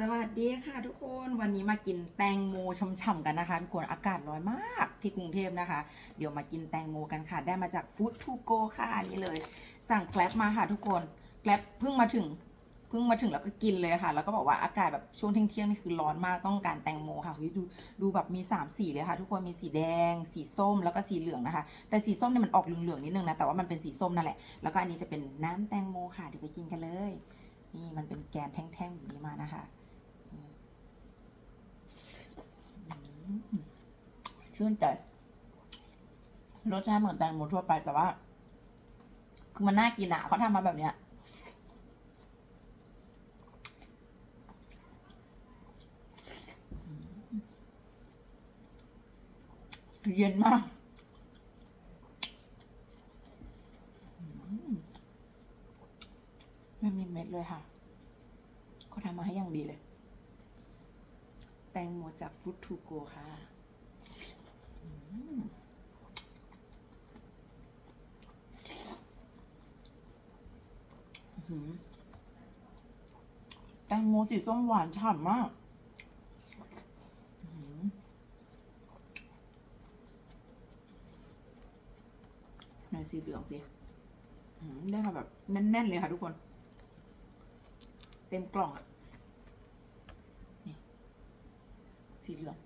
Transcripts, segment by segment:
สวัสดีค่ะทุกคนวันนี้มากินแตงโมช่ำๆกันนะคะทุกคนอากาศร้อนมากที่กรุงเทพนะคะ เดี๋ยวมากินแตงโมกันค่ะ ได้มาจากฟู้ดทูโกค่ะนี่เลย สั่งแกลบมาค่ะทุกคนแกลบเพิ่งมาถึงเพิ่งมาถึงแล้วก็กินเลยค่ะ แล้วก็บอกว่าอากาศแบบช่วงเที่ยงๆนี่คือร้อนมากต้องการแตงโมค่ะเฮ้ยดูดูแบบมี 3 สีเลยค่ะ ทุกคนมีสีแดง สีส้มแล้วก็สีเหลืองนะคะ แต่สีส้มเนี่ยมันออกเหลืองๆนิดนึงนะแต่ว่ามันเป็นสีส้มนั่นแหละแล้วก็อันนี้จะเป็นน้ำแตงโมค่ะเดี๋ยวไปกินกันเลย นี่มันเป็นแกนแท่งๆแบบนี้มานะคะ ชื่นใจ รสชาติเหมือนแตงโมทั่วไปแต่ว่า คือมันน่ากินอะเขาทำมาแบบเนี้ย เย็นมากไม่มีเม็ดเลยค่ะ เขาทำมาให้อย่างดีเลย แตงโมจาก ฟู้ดทูโกค่ะแตงโมสีส้มหวานฉ่ำมากในสีเหลืองสิได้มาแบบแน่น ๆ เลยค่ะทุกคน เต็มกล่องอะ สีเหลือง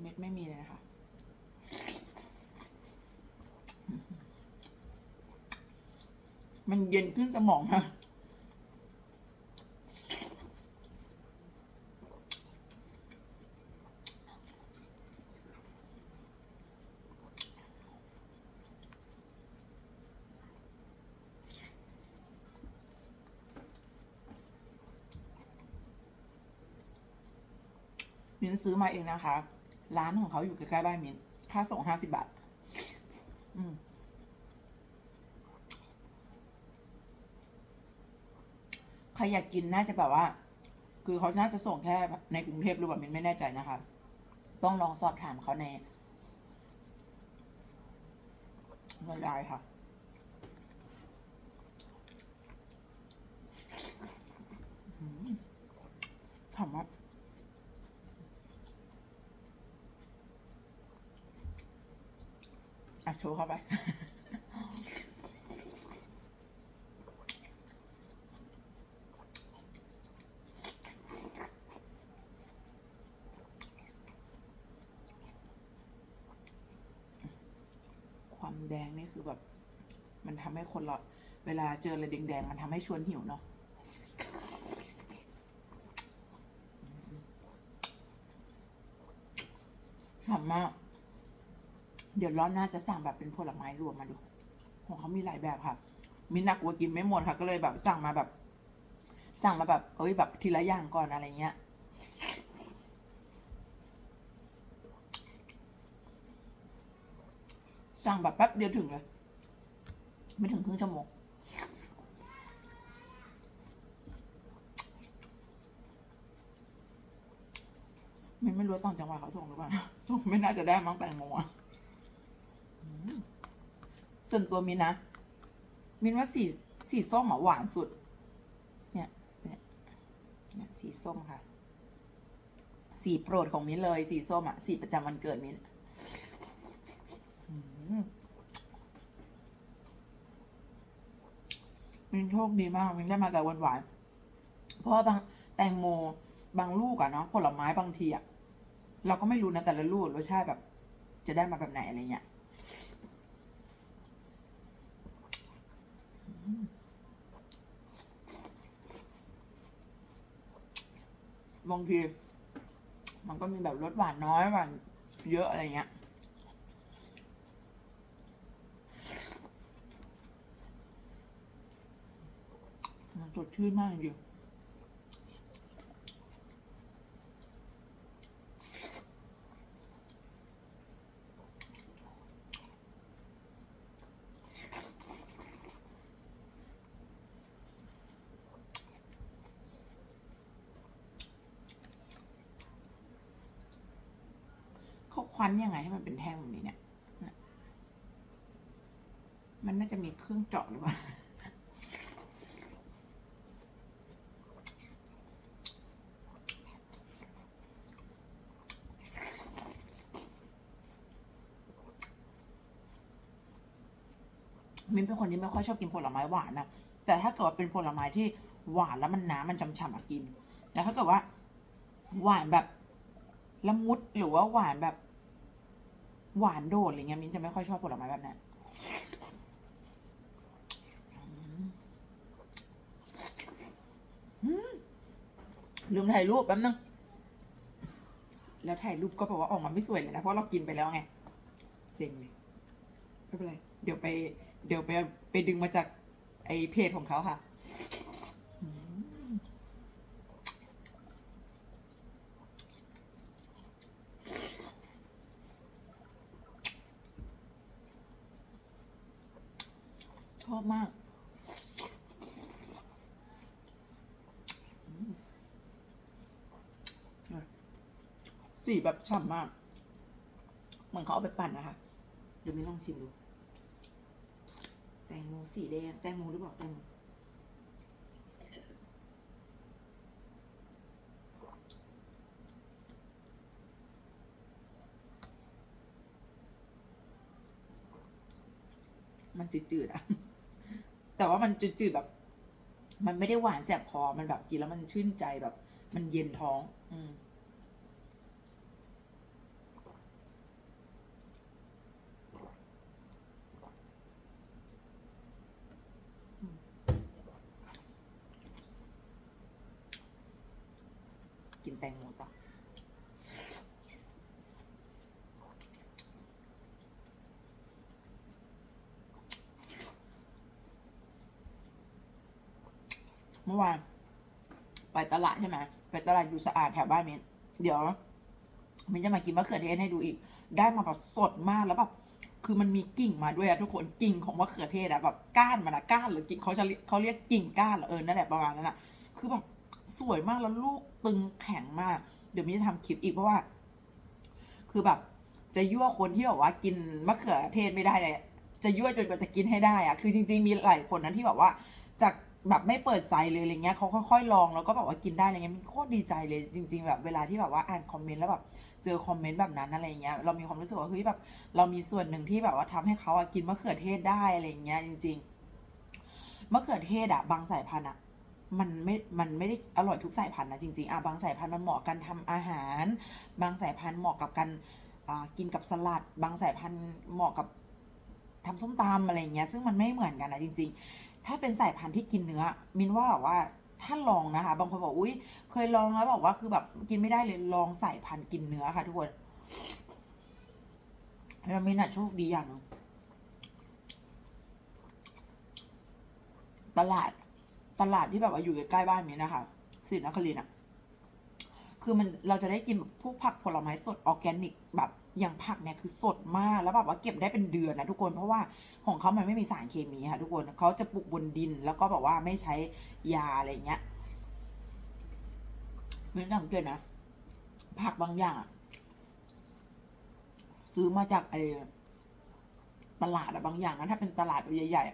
เม็ดไม่มีเลยนะคะมันเย็นขึ้นสมองค่ะ มิ้นซื้อมาเองนะคะ ร้านของเขาอยู่ใกล้ๆบ้านมิ้นค่าส่งห้าสิบบาท อืมใครอยากกินน่าจะแบบว่า คือเขาน่าจะส่งแค่ในกรุงเทพหรือเปล่ามิ้นไม่แน่ใจนะคะ ต้องลองสอบถามเขาในในไลน์ค่ะอืมฉ่ำมาก อะ โชว์เข้าไป ความแดงนี่คือแบบ มันทำให้คนเราเวลาเจออะไรแดงๆ มันทำให้ชวนหิวเนาะฉ่ำมาก เดี๋ยวร้อนหน้าจะสั่งแบบเป็นผลไม้รวมมาดู ของเขามีหลายแบบค่ะ มินนักกลัวกินไม่หมดค่ะ ก็เลยแบบสั่งมาแบบ สั่งมาแบบเอ้ยแบบทีละอย่างก่อนอะไรเงี้ย สั่งแบบแป๊บเดียวถึงเลย ไม่ถึงครึ่งชั่วโมงมินไม่รู้ต่างจังหวัดเขาส่งหรือเปล่าส่งไม่น่าจะได้มั้งแต่งโมอะ ส่วนตัวมินนะ มินว่าสีสีส้มหวานสุด เนี่ยเนี่ยเนี่ยสีส้มค่ะ สีโปรดของมินเลย สีส้มอะสีประจำวันเกิดมินมินโชคดีมากมินได้มาแต่หวานหวานๆเพราะว่าบางแตงโมบางลูกอะเนาะผลไม้บางทีอะเราก็ไม่รู้นะแต่ละลูกรสชาติแบบ จะได้มาแบบไหนอะไรเงี้ยอืม บางที มันก็มีแบบรสหวานน้อยหวานเยอะอะไรเงี้ยมันสดชื่นมากจริง ควันยังไงให้มันเป็นแท่งแบบนี้เนี่ย มันน่าจะมีเครื่องเจาะหรือเปล่า มินเป็นคนที่ไม่ค่อยชอบกินผลไม้หวานนะ แต่ถ้าเกิดว่าเป็นผลไม้ที่หวานแล้วมันน้ำมันฉ่ำๆอะกิน แต่ถ้าเกิดว่า หวานแบบละมุดหรือว่าหวานแบบ หวานโดดอะไรเงี้ยมิ้นจะไม่ค่อยชอบผลไม้แบบนั้นลืมถ่ายรูปแป๊บนึง แล้วถ่ายรูปก็บอกว่าออกมาไม่สวยเลยนะ เพราะเรากินไปแล้วไง เซ็งเลย ไม่เป็นไร เดี๋ยวไป เดี๋ยวไปไปดึงมาจากไอเพจของเขาค่ะอืมชอบมากอืม สีแบบฉ่ำมาก เหมือนเขาเอาไปปั่นนะคะ เดี๋ยวไม่ลองชิมดู แตงโมสีแดง แตงโมหรือเปล่าแตงโมมันจืดๆอะแต่ว่ามันจืดๆแบบ มันไม่ได้หวานแสบคอ มันแบบกินแล้วมันชื่นใจแบบ มันเย็นท้อง อืม กินแตงโมต่อเมื่อวานไปตลาดใช่ไหมไปตลาดอยู่สะอาดแถวบ้านมินเดี๋ยวมินจะมากินมะเขือเทศให้ดูอีก ได้มาแบบสดมากแล้วแบบคือมันมีกิ่งมาด้วยอะทุกคนกิ่งของมะเขือเทศอะแบบก้านมันอะก้านหรือกิ่งเขาจะเรียกเขาเรียกกิ่งก้านเหรอเออนั่นแหละประมาณนั้นอะคือแบบ สวยมากแล้วลูกตึงแข็งมาก เดี๋ยวมิจะทำคลิปอีกเพราะว่า คือแบบ จะยั่วคนที่แบบว่ากินมะเขือเทศไม่ได้เลยจะยั่วจนกว่าจะกินให้ได้อะคือจริง ๆ มีหลายคนนั้นที่แบบว่าจากแบบไม่เปิดใจเลยอะไรเงี้ยเขาค่อยๆลองแล้วก็แบบว่ากินได้อะไรเงี้ยมันโคตรดีใจเลยจริง ๆ แบบเวลาที่แบบว่าอ่านคอมเมนต์แล้วแบบเจอคอมเมนต์แบบนั้นอะไรเงี้ยเรามีความรู้สึกว่าเฮ้ยแบบ เรามีส่วนหนึ่งที่แบบว่าทำให้เขาอะกินมะเขือเทศได้อะไรเงี้ยจริง ๆมะเขือเทศอะบางสายพันธุ์อะ มันไม่ มันไม่ได้อร่อยทุกสายพันธุ์นะจริงๆอะบางสายพันธุ์มันเหมาะกันทำอาหาร บางสายพันธุ์เหมาะกับการอ่ากินกับสลัด บางสายพันธุ์เหมาะกับทำส้มตำอะไรเงี้ย ซึ่งมันไม่เหมือนกันนะจริง ๆ ถ้าเป็นสายพันธุ์ที่กินเนื้อ มินว่าแบบว่าถ้าลองนะคะ บางคนบอกอุ้ยเคยลองแล้วบอกว่าคือแบบกินไม่ได้เลยลองสายพันธุ์กินเนื้อค่ะทุกคนแล้วมินอะโชคดีอย่างนึงตลาด ตลาดที่แบบว่าอยู่ใกล้ๆบ้านมินนะคะสินนครินทร์อะคือมันเราจะได้กินแบบพวกผักผลไม้สดออร์แกนิก แบบอย่างผักเนี่ยคือสดมากแล้วแบบว่าเก็บได้เป็นเดือนนะทุกคนเพราะว่าของเขามันไม่มีสารเคมีค่ะทุกคนเขาจะปลูกบนดิน แล้วก็แบบว่าไม่ใช้ยาอะไรเงี้ยไม่สังเกตนะผักบางอย่างซื้อมาจากไอ้ตลาดอะบางอย่างนะถ้าเป็นตลาดแบบใหญ่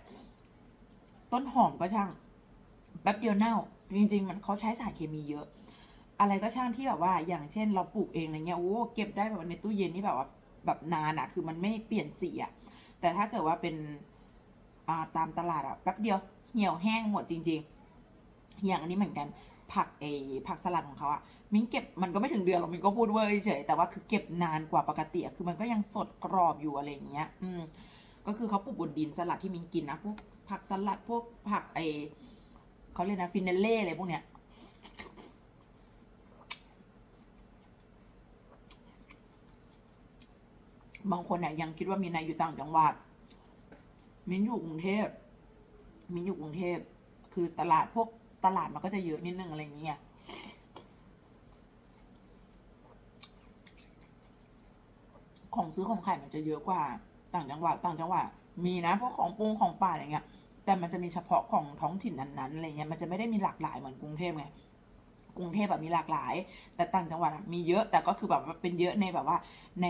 ๆต้นหอมก็ช่าง แป๊บเดียวเน่า จริง ๆ มันเขาใช้สารเคมีเยอะ อะไรก็ช่างที่แบบว่า อย่างเช่น เราปลูกเองอะไรเงี้ยโอ้เก็บได้แบบในตู้เย็นนี่แบบว่าแบบนานอะคือมันไม่เปลี่ยนสีอะแต่ถ้าเกิดว่าเป็นอ่าตามตลาดอะแป๊บเดียวเหี่ยวแห้งหมดจริง ๆ อย่างอันนี้เหมือนกันผักเอผักสลัดของเขาอะมิ้นเก็บมันก็ไม่ถึงเดือนหรอกมิ้นก็พูดเวอร์เฉยแต่ว่าคือเก็บนานกว่าปกติอะคือมันก็ยังสดกรอบอยู่อะไรอย่างเงี้ย อืมก็คือเขาปลูกบนดินสลัดที่มิ้นกินนะพวกผักสลัดพวกผักไอ เขาเรียกนะฟินเนเล่อะไรพวกเนี้ยบางคนเนี่ยยังคิดว่ามินนะอยู่ต่างจังหวัด มินอยู่กรุงเทพ มินอยู่กรุงเทพ คือตลาดพวกตลาดมันก็จะเยอะนิดนึงอะไรอย่างเงี้ย ของซื้อของขายมันจะเยอะกว่า ต่างจังหวัด ต่างจังหวัด มีนะพวกของปรุงของป่าอะไรเงี้ย แต่มันจะมีเฉพาะของท้องถิ่นนั้นๆอะไรเงี้ยมันจะไม่ได้มีหลากหลายเหมือนกรุงเทพไงกรุงเทพแบบมีหลากหลาย แต่ต่างจังหวัดมีเยอะแต่ก็คือแบบเป็นเยอะในแบบว่าใน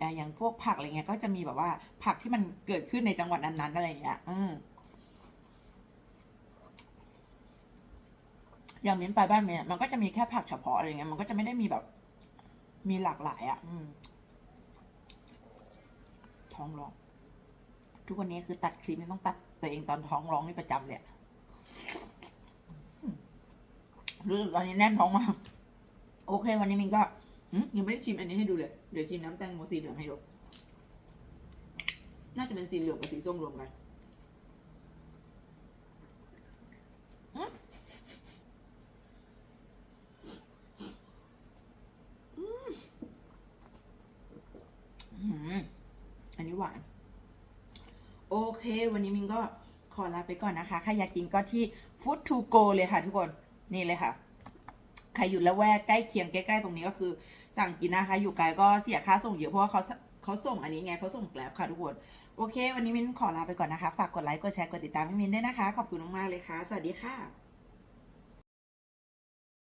อะอย่างพวกผักอะไรเงี้ยก็จะมีแบบว่าผักที่มันเกิดขึ้นในจังหวัดนั้นๆอะไรเงี้ย อืมอย่างมิ้นไปบ้านเมียมันก็จะมีแค่ผักเฉพาะอะไรเงี้ยมันก็จะไม่ได้มีแบบ มีหลากหลายอะ่ะ อืมท้องร้องทุกวันนี้คือตัดคลิปไม่ต้องตัด ตัวเองตอนท้องร้องนี่ประจำเลยรู้สึกตอนนี้แน่นท้องมาก โอเค วันนี้มินก็ยังไม่ได้ชิมอันนี้ให้ดูเลย เดี๋ยวชิมน้ำแตงโมสีเหลืองให้ดู น่าจะเป็นสีเหลืองกับสีส้มรวมกันอันนี้หวาน เค วันนี้มินก็ขอลาไปก่อนนะคะ ใครอยากกินก็ที่ Food to Go เลยค่ะทุกคน นี่เลยค่ะ ใครอยู่ละแวกใกล้เคียงใกล้ๆตรงนี้ก็คือสั่งกินนะคะ อยู่ไกลก็เสียค่าส่งเยอะเพราะว่าเขาเขาส่งอันนี้ไงเขาส่งแกลบค่ะทุกคน โอเค วันนี้มินขอลาไปก่อนนะคะ ฝากกดไลค์ กดแชร์ กดติดตามให้มินด้วยนะคะ ขอบคุณมากๆเลยค่ะ สวัสดีค่ะ